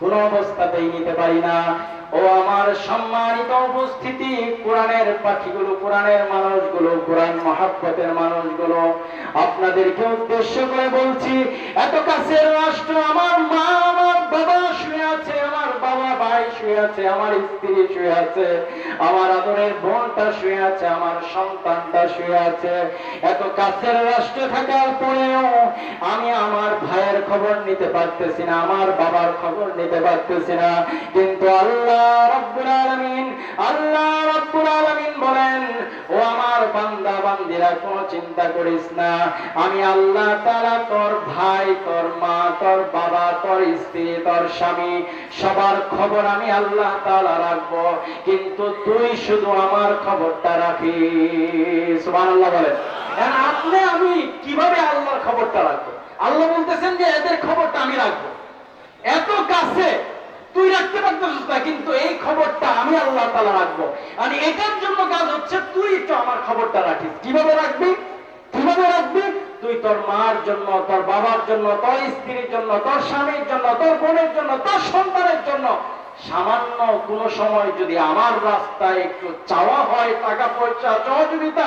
কোন অবস্থাতেই নিতে পারি না। ও আমার সম্মানিত উপস্থিতি, কোরআনের পাখিগুলো, কোরআনের মানুষগুলো, কোরআন মহাব্বতের মানুষগুলো, আপনাদেরকে উদ্দেশ্য করে বলছি, এত কাছের রাষ্ট্র আমার মা, আমার বাবা শুয়ে আছে, আমার বাবা ভাই শুয়ে আছে, আমার স্ত্রী শুয়ে আছে, আমার আদরের বোনটা শুয়ে আছে, আমার সন্তানটা শুয়ে আছে। এত কাছের রাষ্ট্রে থাকার পরেও আমি আমার ভাইয়ের খবর নিতে পারতেছি না, আমার বাবার খবর নিতে পারতেছি না। কিন্তু আল্লাহ রব্বুল আলামিন, আল্লাহ রব্বুল আলামিন বলেন, ও আমার বান্দা, বান্দিরা, কোনো চিন্তা করিস না। আমি আল্লাহ তাআলা তোর ভাই, তোর মা, তোর বাবা, তোর স্ত্রী, তোর স্বামী, সবার খবর আমি আল্লাহ তাআলা রাখব, কিন্তু তুই শুধু আমার খবরটা রাখিস। সুবহানাল্লাহ বলেন। আপনি, আমি কীভাবে আল্লাহর খবরটা রাখব? আল্লাহ বলতেছেন যে এদের খবরটা আমি রাখব। এত কাছে তুই রাখতে পারতেছিস না, কিন্তু এই খবরটা আমি আল্লাহ তালা রাখব। আর এটার জন্য কাজ হচ্ছে তুই একটু আমার খবরটা রাখিস। কীভাবে রাখবি? কীভাবে রাখবি? তুই তোর মার জন্য, তোর বাবার জন্য, তোর স্ত্রীর জন্য, তোর স্বামীর জন্য, তোর বোনের জন্য, তোর সন্তানের জন্য সামান্য কোন সময় যদি আমার রাস্তায় একটু চাওয়া হয়, টাকা পয়সা, সহযোগিতা,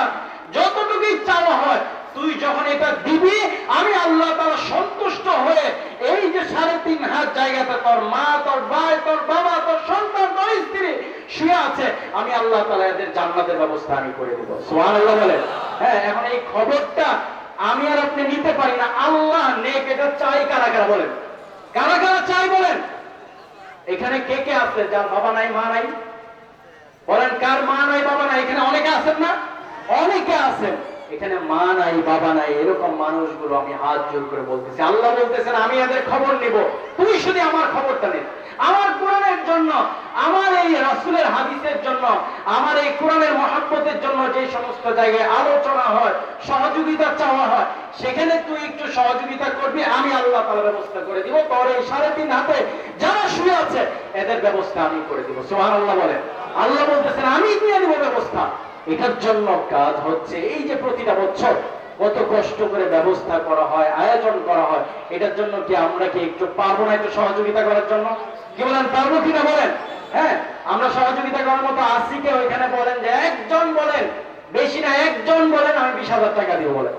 যতটুকুই চাওয়া হয়, তুই যখন এটা দিবি, আমি আল্লাহ তারা সন্তুষ্ট হয়ে এই যে সাড়ে তিন হাত জায়গাতে তোর মা, তোর ভাই, তোর বাবা, তোর সন্তান, তোর স্ত্রী শুয়ে আছে, আমি আল্লাহ তালা এদের জান্নাতের ব্যবস্থা আমি করে দেবো। সোহান হ্যাঁ এখন এই খবরটা আমি আর আপনি নিতে পারি না। আল্লাহ নেক, এটা চাই কারা কারা বলেন? কারা কারা চাই বলেন? এখানে কে কে আছে? যার বাবা নাই, মা নাই? বলেন, কার মা নাই, বাবা নাই? এখানে অনেকে আছেন না? অনেকে আছেন। এখানে মা নাই, বাবা নাই, এরকম মানুষগুলো আমি হাত জোর করে বলতেছি। আল্লাহ বলতেছেন, আমি এদের খবর নিব। তুই শুধু আমার খবরটা নে আমার কোরআনের জন্য, আমার এই রাসুলের হাদিসের জন্য, আমার এই কোরআনের মহাব্বতের জন্য যে সমস্ত জায়গায় আলোচনা হয়, সহযোগিতা চাওয়া হয়, সেখানে তুই একটু সহযোগিতা করবি, আমি আল্লাহ তালা ব্যবস্থা করে দিব। তোর এই সাড়ে তিন হাতে যারা শুয়ে আছে, এদের ব্যবস্থা আমি করে দিব। সোহান আল্লাহ বলেন। আল্লাহ বলতেছেন, আমি দিয়ে দিব ব্যবস্থা। এটার জন্য কাজ হচ্ছে এই যে প্রতিটা বছর কত কষ্ট করে ব্যবস্থা করা হয়, আয়োজন করা হয়, এটার জন্য কি আমরা কি একটু পারব না একটু সহযোগিতা করার জন্য? কি বলেন, পারব কিনা বলেন? হ্যাঁ আমরা সহযোগিতা করার মতো আসি কে ওইখানে বলেন যে একজন বলেন, বেশি না, একজন বলেন, আমি বিশ হাজার টাকা দিব বলেন।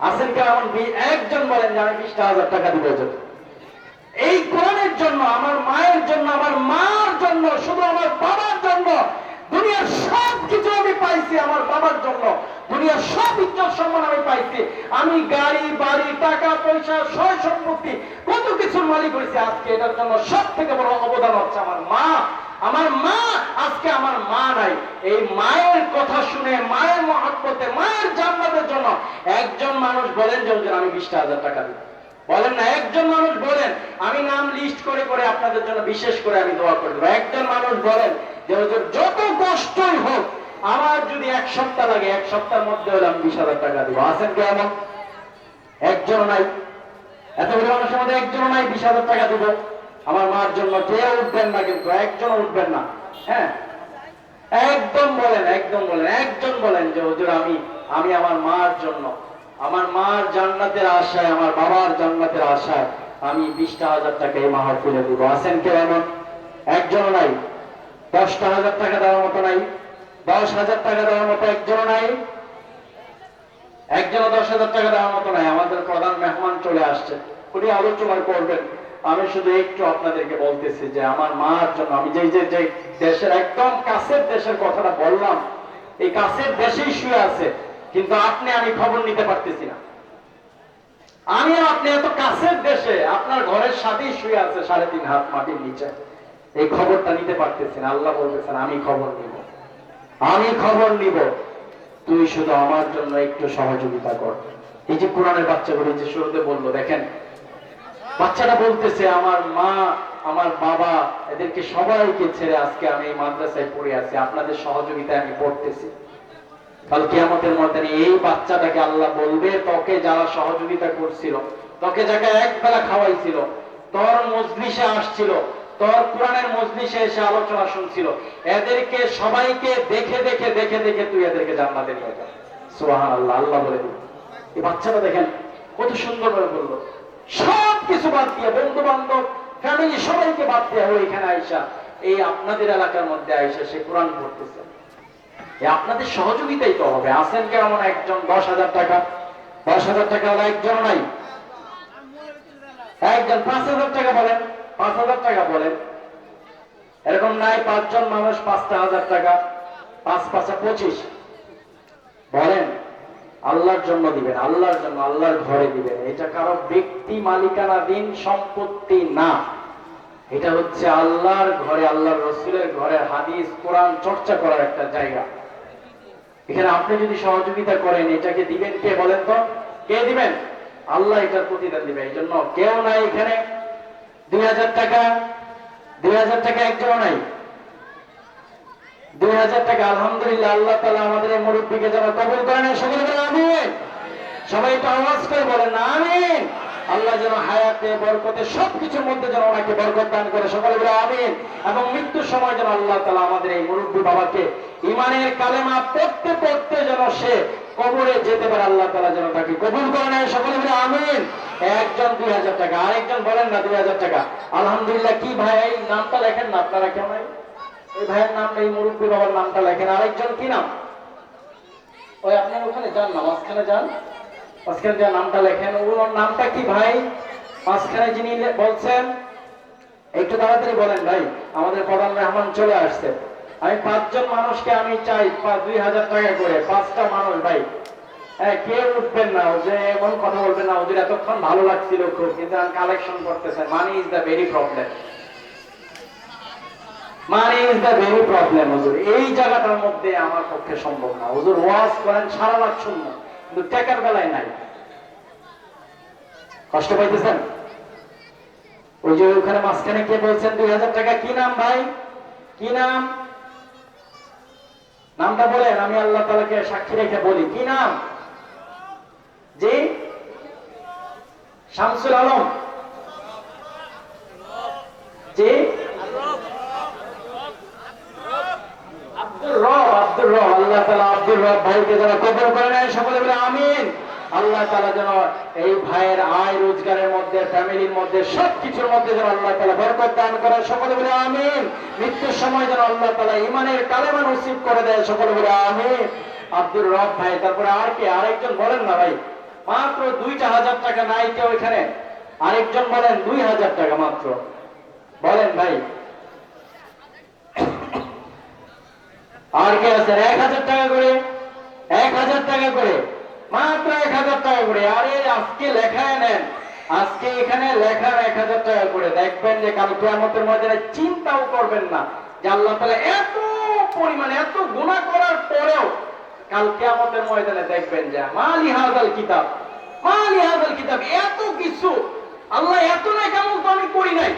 আসেন কে এমন একজন বলেন যে আমি বিশটা হাজার টাকা দিব জন্য। এই কোরআনের জন্য, আমার মায়ের জন্য, আমার মার জন্য, শুধু আমার বাবার জন্য দুনিয়ার সব কিছু আমি পাইছি আমার বাবার জন্য। দুনিয়ার সব ইজ্জত সম্মান আমি পাইছি। আমি গাড়ি, বাড়ি, টাকা, পয়সা, সয় সম্পত্তি, কত কিছুর মালিক হয়েছে আজকে। এটার জন্য সব থেকে বড় অবদান হচ্ছে আমার মা। আমার মা আজকে আমার মা নাই। এই মায়ের কথা শুনে, মায়ের মহাব্বতে, মায়ের জান্নাতের জন্য একজন মানুষ বলেন যে আমি বিশটা হাজার টাকা দিব বলেন না, একজন মানুষ বলেন, আমি নাম লিস্ট করে করে আপনাদের জন্য বিশেষ করে আমি দোয়া করে দেবো একজন মানুষ বলেন যে যত কষ্টই হোক, আমার যদি এক সপ্তাহ লাগে, এক সপ্তাহের মধ্যে হলে আমি বিশ হাজার টাকা দিব। আছেন কে একজন নাই। এতগুলো মানুষের মধ্যে একজন নাই, বিশ হাজার টাকা দিব। আমার মার জন্য কেউ উঠবেন না কিন্তু একজন উঠবেন না। হ্যাঁ? একদম বলেন একদম বলেন, একজন বলেন যে, হুজুর, আমি আমি আমার মার জন্য আমার মার জান্নাতের আশায়, আমার বাবার জান্নাতের আশায় আমি বিশটা হাজার টাকা এই মাহার মাহফিলে দিব। আছেন কেউ এমন? একজন নাই। দশটা হাজার টাকা দেওয়ার মতো নাই। দশ হাজার টাকা দেওয়ার মতো একজন নাই। একজন দশ হাজার টাকা দেওয়ার মতো নাই। আমাদের প্রধান মেহমান চলে আসছে উনি আলোচনা করবেন। আমি শুধু একটু আপনাদেরকে বলতেছি যে আমার মার জন্য আমি যে যে দেশের একদম কাছের দেশের কথাটা বললাম, এই কাছের দেশেই শুয়ে আছে। কিন্তু আপনি, আমি খবর নিতে পারতেছি না। আমি আপনি এত কাছের দেশে, আপনার ঘরের সাথেই শুয়ে আছে সাড়ে তিন হাত মাটির নিচে। এই খবরটা নিতে পারতেছি না। আল্লাহ বলতেছেন, আমি খবর নিব। আমি খবর নিব। তুই শুধু আমার জন্য একটু সহযোগিতা কর। এই যে কোরআনের বাচ্চাগুলো যে শুরুতে বলল, দেখেন, বাচ্চাটা বলতেছে, আমার মা, আমার বাবা, এদেরকে সবাইকে ছেড়ে আজকে আমি এই মাদ্রাসায় পড়ে আছি। আপনাদের সহযোগিতায় আমি পড়তেছি। কাল কিয়ামতের মধ্যে এই বাচ্চাটাকে আল্লাহ বলবে, তোকে যারা সহযোগিতা করছিল, তোকে যাকে এক বেলা খাওয়াইছিল, তোর মজলিসে আসছিল, তোর কোরআনের মজলিসে এসে আলোচনা শুনছিল, এদেরকে সবাইকে দেখে দেখে দেখে দেখে তুই এদেরকে জান্নাতে নিয়ে যা। সুবহান আল্লাহ আল্লাহ বলে দিল। এই বাচ্চাটা দেখেন, কত সুন্দর করে বলল। সব কিছু বাদ দিয়ে বন্ধু বান্ধব ফ্যামিলি সবাইকে বাদ দেওয়া হলো এখানে আইসা। এই আপনাদের এলাকার মধ্যে আইসা সে কোরআন পড়তেছে। আপনাদের সহযোগিতাই তো হবে। আসেন কেমন একজন? দশ হাজার টাকা। দশ হাজার টাকা হলো একজন নাই। একজন পাঁচ হাজার টাকা বলেন। পাঁচ হাজার টাকা বলেন। এরকম নাই, পাঁচজন মানুষ পাঁচটা হাজার টাকা, পাঁচ পাঁচা পঁচিশ। বলেন, আল্লাহর জন্য দিবেন, আল্লাহর জন্য, আল্লাহর ঘরে দিবেন। এটা কারও ব্যক্তি মালিকানা দিন সম্পত্তি না। এটা হচ্ছে আল্লাহর ঘরে, আল্লাহর রসুলের ঘরে হাদিস, কোরআন চর্চা করার একটা জায়গা। এখানে আপনি যদি সহযোগিতা করেন, এটাকে দিবেন কে বলেন তো? কে দিবেন? আল্লাহ এটার প্রতিদান দিবে। এই জন্য কেউ নাই এখানে। দুই হাজার টাকা, দুই হাজার টাকা একজন নাই। দুই হাজার টাকা, আলহামদুলিল্লাহ, আল্লাহ তালা আমাদের এই মুরব্বীকে যেন কবুল করেন সকলে বলে আমিন। সবাই একটু আওয়াজ করে বলেন না আমিন। আল্লাহ যেন হায়াতে, বরকতে সবকিছুর মধ্যে যেন ওনাকে বরকত দান করে সকলে বলে আমিন। এবং মৃত্যুর সময় যেন আল্লাহ তালা আমাদের এই মুরব্বী বাবাকে ইমানের কালেমা পড়তে পড়তে যেন সে কবরে যেতে পারে, আল্লাহ তালা যেন তাকে কবুল করে নেয়, সকলে বলে আমিন। একজন দুই হাজার টাকা, আরেকজন বলেন না দুই হাজার টাকা। আলহামদুলিল্লাহ, কি ভাই, এই নামটা লেখেন না, আপনারা কেউ নাই এই ভাইয়ের নাম এই মুরব্বী বাবার নামটা লেখেন। আরেকজন কি নাম? ওই আপনার ওখানে যান না, মাঝখানে যান। মাঝখানে যান নামটা লেখেন ওর নামটা কি ভাই? মাঝখানে যিনি বলছেন, একটু তাড়াতাড়ি বলেন ভাই, আমাদের প্রধান মেহমান চলে আসছে। আমি পাঁচজন মানুষকে আমি চাই দুই হাজার টাকা করে, পাঁচটা মানুষ ভাই। হ্যাঁ কেউ উঠবেন না যে এমন কথা বলবেন না, ওদের এতক্ষণ ভালো লাগছিল খুব, কিন্তু কালেকশন করতেছে। Money is the very problem মানে ইজ দ্য ভেরি প্রবলেম হুজুর। এই জায়গাটার মধ্যে আমার পক্ষে সম্ভব না। হুজুর, ওয়াজ করেন সারা রাত শূন্য কিন্তু টাকার বেলায় নাই। কষ্ট পাইতেছেন? ওই যে ওখানে মাঝখানে কে বলছেন দুই হাজার টাকা? কি নাম ভাই? কি নাম? নামটা বলেন, আমি আল্লাহ তালাকে সাক্ষী রেখে বলি। কি নাম? জি? শামসুল আলম। জি? আব্দুর রব মধ্যে যেন আল্লাহ তালা বরকত দান করে সকলে বলে আমিন। মৃত্যুর সময় যেন আল্লাহ তালা ইমানের কালেমা নসিব করে দেয় সকলে বলে আমিন। আব্দুর রব ভাই, তারপরে আর কি, আরেকজন বলেন না ভাই? মাত্র দুইটা হাজার টাকা নাই কেউ এখানে আরেকজন বলেন দুই হাজার টাকা মাত্র। বলেন ভাই। আর কে আছেন এক হাজার টাকা করে। এক হাজার টাকা করে। মাত্র এক হাজার টাকা করে। আরে, আজকে লেখায় নেন। আজকে এখানে লেখার এক হাজার টাকা করে। দেখবেন যে কাল কেয়ামতের ময়দানে চিন্তাও করবেন না যে আল্লাহ তালা এত পরিমাণে, এত গুণা করার পরেও কাল কেয়ামতের ময়দানে দেখবেন যে মালি হাজাল কিতাব। মালি হাজাল কিতাব, এত কিছু। আল্লাহ এত না কেমন তো আমি করি নাই।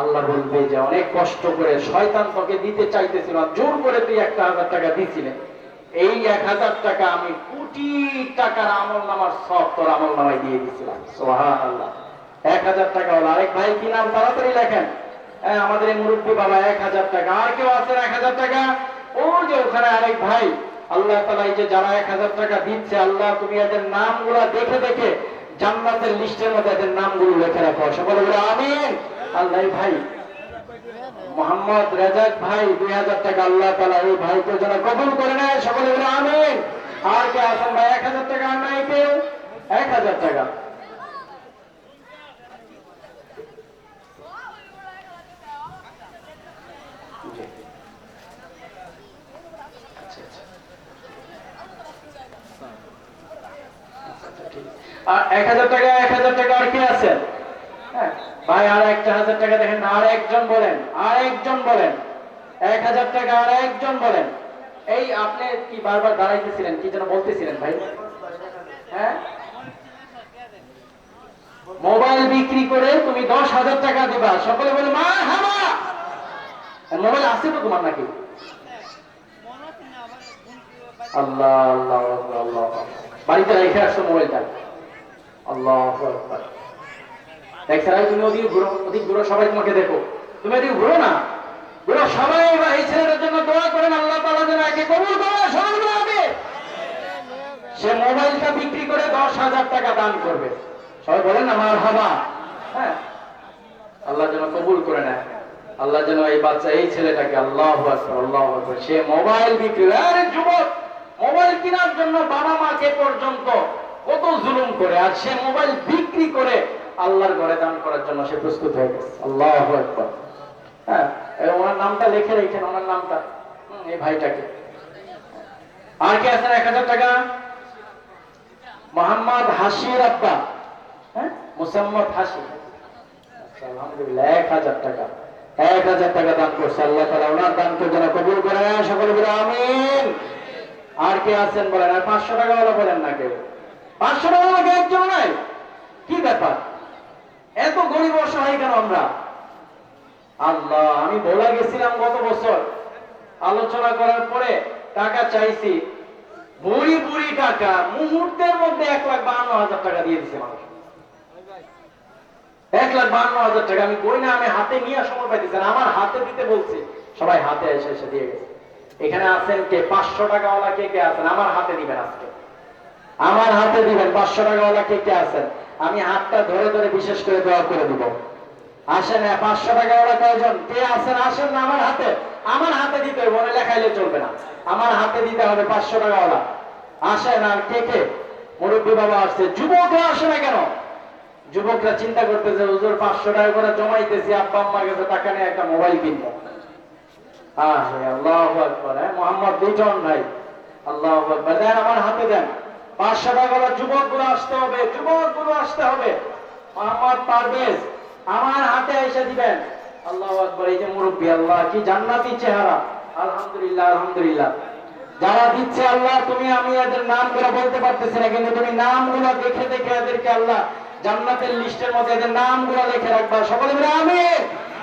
আল্লাহ বলবে যে অনেক কষ্ট করে শয়তান তোকে দিতে চাইতেছিল জোর করে তুই একটা হাজার টাকা দিয়েছিলেন এই এক হাজার টাকা আমি কোটি টাকার আমল নামার সব তোর আমল নামায় দিয়ে দিয়েছিলাম সোহান আল্লাহ এক হাজার টাকা হলো আরেক ভাই, কি নাম? তাড়াতাড়ি লেখেন। হ্যাঁ আমাদের এই মুরব্বী বাবা, এক হাজার টাকা। আর কেউ আছেন এক হাজার টাকা? ও যে ওখানে আরেক ভাই, আল্লাহ তালা এই যে যারা এক হাজার টাকা দিচ্ছে, আল্লাহ তুমি এদের নামগুলা দেখে দেখে জান্নাতের লিস্টের মধ্যে এদের নামগুলো লিখে রাখো। সকলে বলে, আমিন। আল্লাহ ভাই মোহাম্মদ রেজাক ভাই দুই হাজার টাকা আল্লাহ তালা এই ভাইকে যেন কবুল করে নেয় সকলে বলে আমিন আর কে আছেন ভাই এক হাজার টাকা আর নাই কেউ এক হাজার টাকা। আচ্ছা, আচ্ছা। আর এক হাজার টাকা এক হাজার টাকা আর কে আছেন ভাই, আর একটা হাজার টাকা দেখেন, আর একজন বলেন, আর একজন বলেন, এক হাজার টাকা আর একজন বলেন। এই আপনি কি বারবার দাঁড়াইতেছিলেন, কি যেন বলতেছিলেন ভাই? হ্যাঁ? মোবাইল বিক্রি করে তুমি দশ হাজার টাকা দিবা। সকলে বলে, মা, হামা! মোবাইল আছে তো তোমার নাকি? আল্লাহ আল্লাহ আল্লাহ বাড়িতে রেখে আসছো মোবাইলটা। আল্লাহ তুমি ঘুরো ঘুরো, সবাই তোমাকে দেখো। তুমি ঘুরো না? সবাই এই জন্য দোয়া করেন, আল্লাহ তালা যেন একে কবুল করে, সবাই সে মোবাইলটা বিক্রি করে দশ হাজার টাকা দান করবে। সবাই বলেন না মার হাবা। হ্যাঁ। আল্লাহ যেন কবুল করে নেয়। আল্লাহ যেন এই বাচ্চা, এই ছেলেটাকে, আল্লাহ আল্লাহ সে মোবাইল বিক্রি আরে যুবক, মোবাইল কেনার জন্য বাবা মাকে পর্যন্ত কত জুলুম করে, আর সে মোবাইল বিক্রি করে আল্লাহর ঘরে দান করার জন্য সে প্রস্তুত হয়ে গেছে। আল্লাহ হ্যাঁ ওনার নামটা লিখে রেখেন ওনার নামটা। এই ভাইটাকে। আর কে আছেন এক হাজার টাকা? মোহাম্মদ হাসির আব্বা। হ্যাঁ মুসাম্মদ হাসি আচ্ছা, আলহামদুলিল্লাহ এক হাজার টাকা। এক হাজার টাকা দান করছে আল্লাহ তালা ওনার দানকে যেন কবুল করে সকলে বলে আমিন। আর কে আছেন বলেন? আর পাঁচশো টাকা বলেন না কেউ। পাঁচশো টাকা একজন নাই। কি ব্যাপার? এত গরিব অসহায় কেন আমরা? আল্লাহ, আমি বলে গেছিলাম গত বছর। আলোচনা করার পরে টাকা চাইছি। বুড়ি বুড়ি টাকা, মুহূর্তের মধ্যে এক লাখ বাহান্ন হাজার টাকা দিয়ে দিছে মানুষ। এক লাখ বাহান্ন হাজার টাকা, আমি কই না, আমি হাতে নিয়ে সময় পাইতেছি আমার হাতে দিতে বলছি। সবাই হাতে এসে এসে দিয়ে গেছে। এখানে আছেন কে? পাঁচশো টাকাওয়ালা কে কে আছেন? আমার হাতে দিবেন আজকে। আমার হাতে দিবেন পাঁচশো টাকাওয়ালা কে কে আছেন? আমি হাতটা ধরে ধরে বিশেষ করে দোয়া করে দিব। আসেন পাঁচশো টাকাওয়ালা কয়জন? কে আছেন? আসেন না, আমার হাতে। আমার হাতে দিতে হবে, মনে লেখাইলে চলবে না। আমার হাতে দিতে হবে পাঁচশো টাকাওয়ালা। আসেন, আর কে কে? মুরব্বী বাবা আসছে। যুবকরা আসে না কেন? যুবকরা চিন্তা করতেছে, হুজুর, পাঁচশো টাকা করে জমাইতেছি, আব্বা আম্মার কাছে টাকা নিয়ে একটা মোবাইল কিনবো। আহ আল্লাহ হ্যাঁ মোহাম্মদ লিটন ভাই। আল্লাহ আমার হাতে দেন। টাকা যুবকগুলো আসতে হবে যুবকগুলো আসতে হবে। মোহাম্মদ পারভেজ, আমার হাতে এসে দিবেন। আল্লাহ আকবর, এই যে মুরব্বী, আল্লাহ, কি জান্নাতি চেহারা। আলহামদুলিল্লাহ আলহামদুলিল্লাহ। যারা দিচ্ছে আল্লাহ, তুমি, আমি এদের নাম করে বলতে পারতেছি না, কিন্তু তুমি নামগুলো দেখে দেখে এদেরকে আল্লাহ জান্নাতের লিস্টের মধ্যে এদের নামগুলো লিখে রাখবা। সকলে মিলে আমি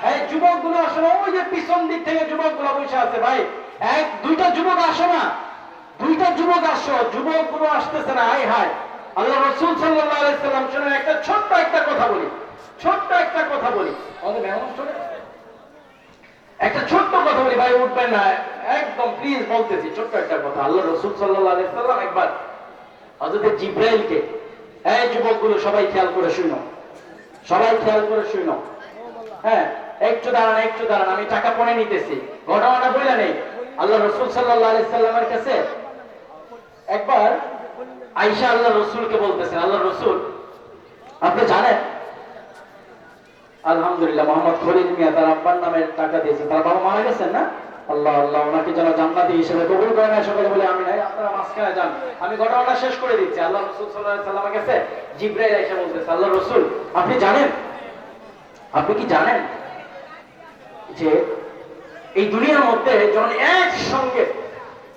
এই যুবকগুলো আসলে ওই যে পিছন দিক থেকে যুবকগুলো বসে আছে, ভাই। এক, দুইটা যুবক আসো না। দুইটা যুবক আসো যুবকগুলো আসতেছে না হাই হাই আল্লাহ রসুল সাল্লাম শুনে একটা ছোট্ট একটা কথা বলি, ছোট্ট একটা কথা বলি। একটা ছোট্ট কথা বলি, ভাই, উঠবেন না, একদম প্লিজ বলতেছি, ছোট্ট একটা কথা। আল্লাহ রসুল সাল্লাম একবার হজরত জিব্রাইলকে, এই যুবকগুলো সবাই খেয়াল করে শুনো, সবাই খেয়াল করে শুনো। হ্যাঁ একটু দাঁড়ান একটু দাঁড়ান, আমি টাকা পনে নিতেছি। ঘটনাটা বলে নেই। আল্লাহ রসুল সাল্লাহ সাল্লামের কাছে একবার আইসা আল্লাহ রসুলকে বলতেছেন আল্লাহ রসুল, আপনি জানেন? আলহামদুলিল্লাহ, মোহাম্মদ খলিল মিয়া তার আব্বার নামে টাকা দিয়েছেন তার বাবা মারা গেছেন না? আল্লাহ আল্লাহ, ওনাকে যেন জান্নাতি হিসেবে কবুল করে নেয়, সকলে বলে আমি নাই আপনারা মাঝখানে যান। আমি ঘটনাটা শেষ করে দিচ্ছি। আল্লাহ রসুল সাল্লাহ সাল্লামের কাছে জিব্রাইল এসে বলতেছে আল্লাহ রসুল, আপনি জানেন? আপনি কি জানেন যে এই দুনিয়ার মধ্যে যখন একসঙ্গে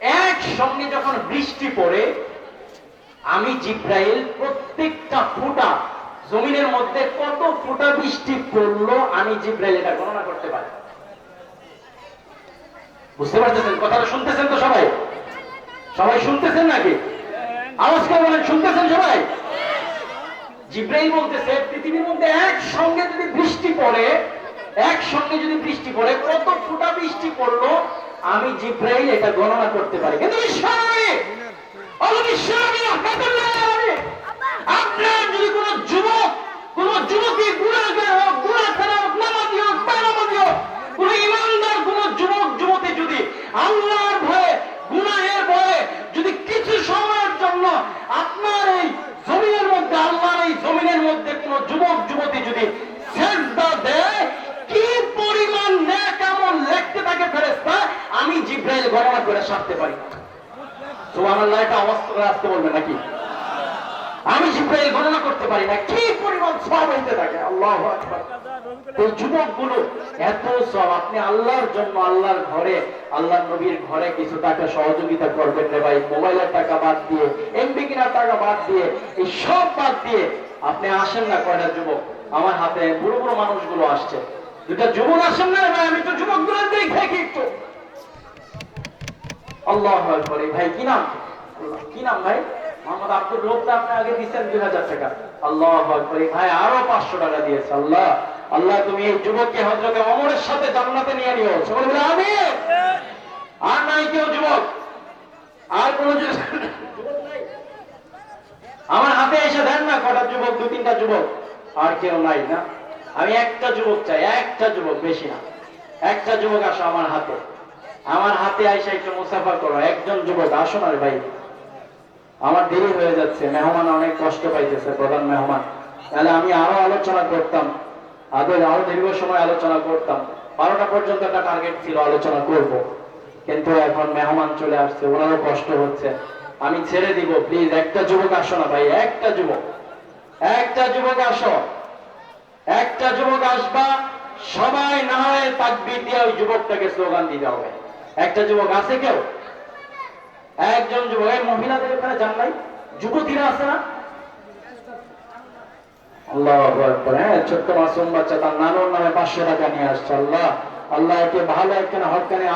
একসঙ্গে যখন বৃষ্টি পড়ে, আমি জিব্রাইল প্রত্যেকটা ফুটা, জমিনের মধ্যে কত ফুটা বৃষ্টি পড়ল, আমি জিব্রাইল এটা গণনা করতে পারি। বুঝতে পারতেছেন? কথাটা শুনতেছেন তো সবাই? সবাই শুনতেছেন নাকি? আওয়াজ করে বলেন, শুনতেছেন সবাই? জিব্রাইল বলতেছে, পৃথিবীর মধ্যে একসঙ্গে যদি বৃষ্টি পড়ে, একসঙ্গে যদি বৃষ্টি পড়ে, কত ফুটা বৃষ্টি পড়ল আমি জিব্রাইল এটা গণনা করতে পারি। কিন্তু আপনার যদি কোন যুবক, কোন হোক হোক হোক হোক, কোন ইমানদার, কোন যুবক, যুবতী যদি আল্লাহর ভয়ে ভয়ে যদি কিছু সময়ের জন্য আপনার এই জমিনের মধ্যে, আল্লাহর এই জমিনের মধ্যে কোন যুবক, যুবতী যদি সেজদা দেয়, কি পরিমাণ ন্যাক আমল লিখতে থাকে ফেরেশতা? আমি জিব্রাইল গণনা করে সারতে পারি। এটা আসতে বলবে নাকি? আমি জিব্রাইল গণনা করতে পারি না। কি পরিমাণ সব হইতে থাকে? আল্লাহ এই এত সব আপনি আল্লাহর জন্য আল্লাহর ঘরে আল্লাহ নবীর ঘরে কিছু টাকা সহযোগিতা করবেন রে ভাই। মোবাইলের টাকা বাদ দিয়ে, এমবি কিনার টাকা বাদ দিয়ে, এই সব বাদ দিয়ে আপনি আসেন না কয়টা যুবক? আমার হাতে বুড়ো বুড়ো মানুষগুলো আসছে। দুটা যুবক আসেন না ভাই, আমি তো যুবকগুলো দেখি একটু আল্লাহ করে ভাই, কি নাম? কি নাম ভাই? মোহাম্মদ আব্দুল রোবটা আপনি আগে দিচ্ছেন দুই হাজার টাকা। আল্লাহ করে ভাই আরও পাঁচশো টাকা দিয়েছে, আল্লাহ। আল্লাহ, তুমি এই যুবককে হজরতে অমরের সাথে জান্নাতে নিয়ে নিও। সকলে বলে আমি আর নাই কেউ যুবক। আর কোন আমার হাতে এসে দেন না কটা যুবক, দু তিনটা যুবক। আর কেউ নাই না। আমি একটা যুবক চাই, একটা যুবক, বেশি না। একটা যুবক আসো আমার হাতে। আমার হাতে আইসা একটু মুসাফা করো। একজন যুবক, আসো না ভাই। আমার দেরি হয়ে যাচ্ছে, মেহমান অনেক কষ্ট পাইতেছে, প্রধান মেহমান। তাহলে আমি আরও আলোচনা করতাম। আদর আরও দীর্ঘ সময় আলোচনা করতাম। বারোটা পর্যন্ত একটা টার্গেট ছিল, আলোচনা করব। কিন্তু এখন মেহমান চলে আসছে, ওনারও কষ্ট হচ্ছে। আমি ছেড়ে দিব প্লিজ একটা যুবক আসো না ভাই, একটা যুবক। একটা যুবক আসো। একটা যুবক আসবা, সবাই না হয় তাকবির দিয়ে ওই যুবকটাকে স্লোগান দিতে হবে। একটা যুবক আছে কেউ? একজন যুবক, এই মহিলাদের ওখানে যান নাই? যুবতীরা আছে না? আল্লাহ হ্যাঁ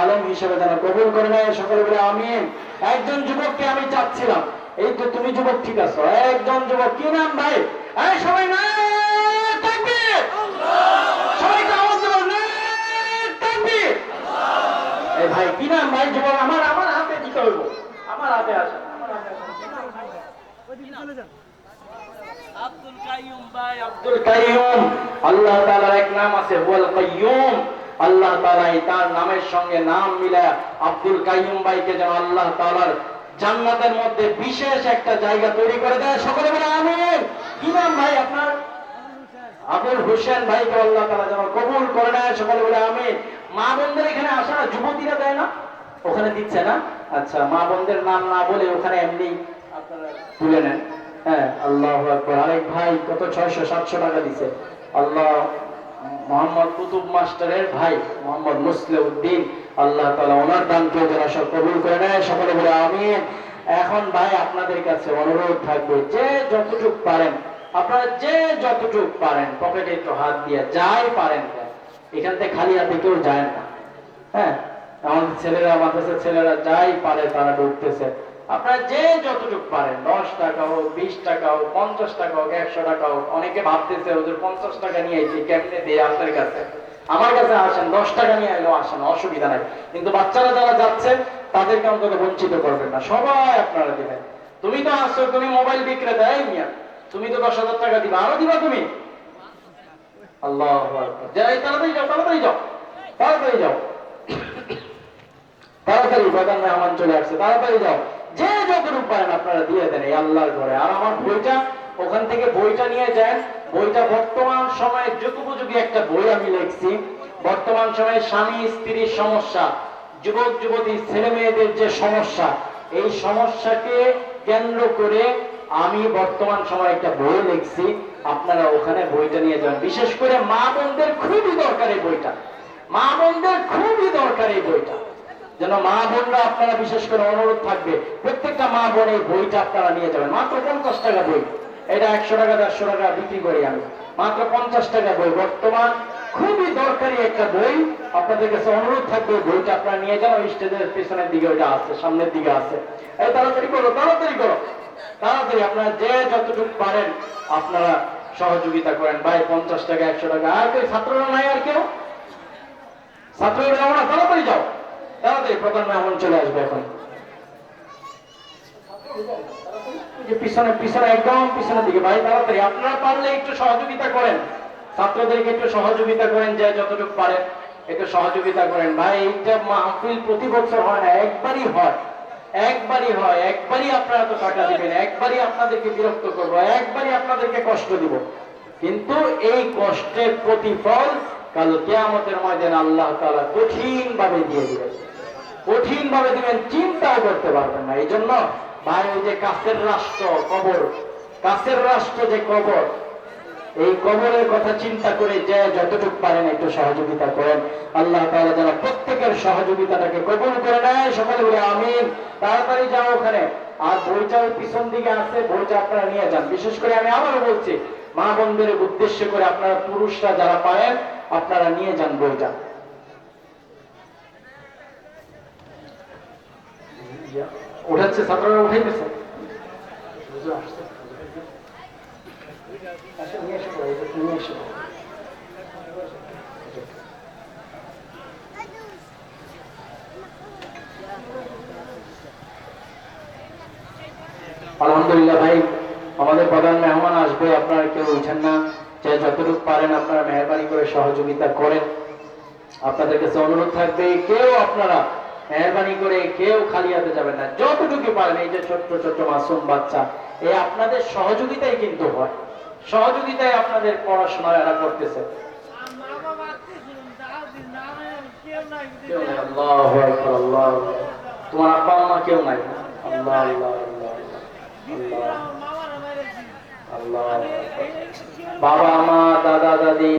আলম হিসেবে করে নেয়, সকলে বলে আমিন। একজন যুবককে আমি চাচ্ছিলাম। এই তো তুমি যুবক, ঠিক আছো? একজন যুবক, কি নাম ভাই? সবাই না সবাই তো আওয়াজ দেবো না তাকবীর এই ভাই নাম ভাই? যুবক আমার আমার হাতে দিতে হইব আমার হাতে আসে আমার হাতে আসে আব্দুল কাইয়ুম ভাই আব্দুল কাইয়ুম। আল্লাহ তাআলার এক নাম আছে হুয়াল কাইয়ুম। আল্লাহ তাআলা তার নামের সঙ্গে নাম মিলায়া আব্দুল কাইয়ুম ভাইকে যেন আল্লাহ তাআলার জান্নাতের মধ্যে বিশেষ একটা জায়গা তৈরি করে দেয়। সকলে বলে আমিন। কি নাম ভাই আপনার? আবুল হোসেন ভাইকে আল্লাহ তাআলা যেন কবুল করে নেয়। সকলে বলে আমিন। মা বোনদের এখানে আসা না যুবতীরা দেয় না, ওখানে দিচ্ছে না। আচ্ছা মা বোনদের নাম না বলে ওখানে এমনি তুলে নেন। হ্যাঁ আল্লাহ আরেক ভাই কত ছয়শো, সাতশো টাকা দিছে। আল্লাহ মোহাম্মদ কুতুব মাস্টারের ভাই মোহাম্মদ মুসলে উদ্দিন আল্লাহ তালা ওনার দানকেও যেন সব কবুল করে নেয়। সকলে বলে আমিন। এখন ভাই আপনাদের কাছে অনুরোধ থাকবে, যে যতটুক পারেন, আপনারা যে যতটুক পারেন, পকেটে একটু হাত দিয়ে যাই পারেন। এখান থেকে খালি হাতে কেউ যায় না। হ্যাঁ? আমাদের ছেলেরা, মাদ্রাসার ছেলেরা যাই পারে, তারা ঢুকতেছে। আপনারা যে যতটুকু পারেন, দশ টাকা হোক, বিশ টাকা হোক, পঞ্চাশ টাকা হোক, একশো টাকা হোক, অনেকে ভাবতেছে ওদের পঞ্চাশ টাকা নিয়ে এসেছি কেমনে দিয়ে আপনার কাছে? আমার কাছে আসেন, দশ টাকা নিয়ে এলেও আসেন, অসুবিধা নাই। কিন্তু বাচ্চারা যারা যাচ্ছে, তাদেরকে অন্তত বঞ্চিত করবেন না। সবাই আপনারা দিবেন। তুমি তো আসছো, তুমি মোবাইল বিক্রেতা, এই মিয়া। তুমি তো দশ হাজার টাকা দিবা, আরও দিবা তুমি। ওখান থেকে বইটা নিয়ে যান। বইটা বর্তমান সময়ে যুগোপযোগী একটা বই আমি লিখছি। বর্তমান সময়ে স্বামী স্ত্রীর সমস্যা, যুবক, যুবতী, ছেলে মেয়েদের যে সমস্যা, এই সমস্যাকে কেন্দ্র করে আমি বর্তমান সময়ে একটা বই লিখছি, আপনারা ওখানে বইটা নিয়ে যান। বিশেষ করে মা বোনদের খুবই দরকার এই বইটা। মা বোনদের খুবই দরকার এই বইটা। যেন মা বোনরা আপনারা বিশেষ করে অনুরোধ থাকবে, প্রত্যেকটা মা বোন এই বইটা আপনারা নিয়ে যাবেন। মাত্র পঞ্চাশ টাকা বই। এটা একশো টাকা, দেড়শো টাকা বিক্রি করি আমি। মাত্র পঞ্চাশ টাকা বই। বর্তমান খুবই দরকারি একটা বই। আপনাদের কাছে অনুরোধ থাকবে বইটা আপনারা নিয়ে যান। ওই স্টেজের পিছনের দিকে ওইটা আছে, সামনের দিকে আছে। এই তাড়াতাড়ি করো তাড়াতাড়ি করো। তাড়াতাড়ি আপনারা যে যতটুকু পারেন আপনারা সহযোগিতা করেন। ভাই, পঞ্চাশ টাকা, একশো টাকা। আর কেউ ছাত্ররা নাই আর কেউ? ছাত্ররা যাও না, তাড়াতাড়ি যাও। তাড়াতাড়ি, প্রধান মেহমান চলে আসবে এখন। পিছনে পিছনে, একদম পিছনের দিকে। ভাই, তাড়াতাড়ি। আপনারা পারলে একটু সহযোগিতা করেন। ছাত্রদেরকে একটু সহযোগিতা করেন, যে যতটুকু পারেন, একটু সহযোগিতা করেন। ভাই, এইটা মাহফিল প্রতি বছর হয় না, একবারই হয়। একবারই হয়, একবারই আপনারা তো টাকা দিবেন, একবারই আপনাদেরকে বিরক্ত করব, একবারই আপনাদেরকে কষ্ট দিব। কিন্তু এই কষ্টের প্রতিফল কাল কেয়ামতের ময়দানে আল্লাহ তাআলা কঠিন ভাবে দিয়ে দিবেন। কঠিন ভাবে দিবেন, চিন্তাও করতে পারবেন না। এই জন্য ভাই, ওই যে কাছের রাষ্ট্র কবর, কাছের রাষ্ট্র যে কবর এই কবরের কথা চিন্তা করে যে যতটুকু পারেন একটু সহযোগিতা করেন। আল্লাহ তাআলা যেন প্রত্যেকের সহযোগিতাটাকে কবুল করে নেয়। সকালে বলে আমিন। তাড়াতাড়ি যাও ওখানে। আর বইটা ওই পিছন দিকে আছে বইটা আপনারা নিয়ে যান। বিশেষ করে আমি আবারও বলছি মা বোনদের উদ্দেশ্য করে আপনারা পুরুষরা যারা পারেন আপনারা নিয়ে যান বইটা উঠাচ্ছে ছাত্ররা উঠে গেছে escalated relationally. আলহামদুলিল্লাহ ভাই, আমাদের প্রধান মেহমান আসবে, আপনারা কেউ উঠেন না। যে যতটুকু পারেন আপনারা মেহরবানি করে সহযোগিতা করেন। আপনাদের কাছে অনুরোধ থাকবে, কেউ আপনারা মেহরবানি করে কেউ খালি হাতে যাবেন না। যতটুকু পারেন, এই যে ছোট্ট ছোট্ট মাসুম বাচ্চা এই আপনাদের সহযোগিতাই কিন্তু হয়। সহযোগিতায় আপনাদের পড়াশোনা এরা করতেছে। তোমার আব্বা আমা কেউ নাই? আল্লাহ বাবা, মা, দাদা, দাদি।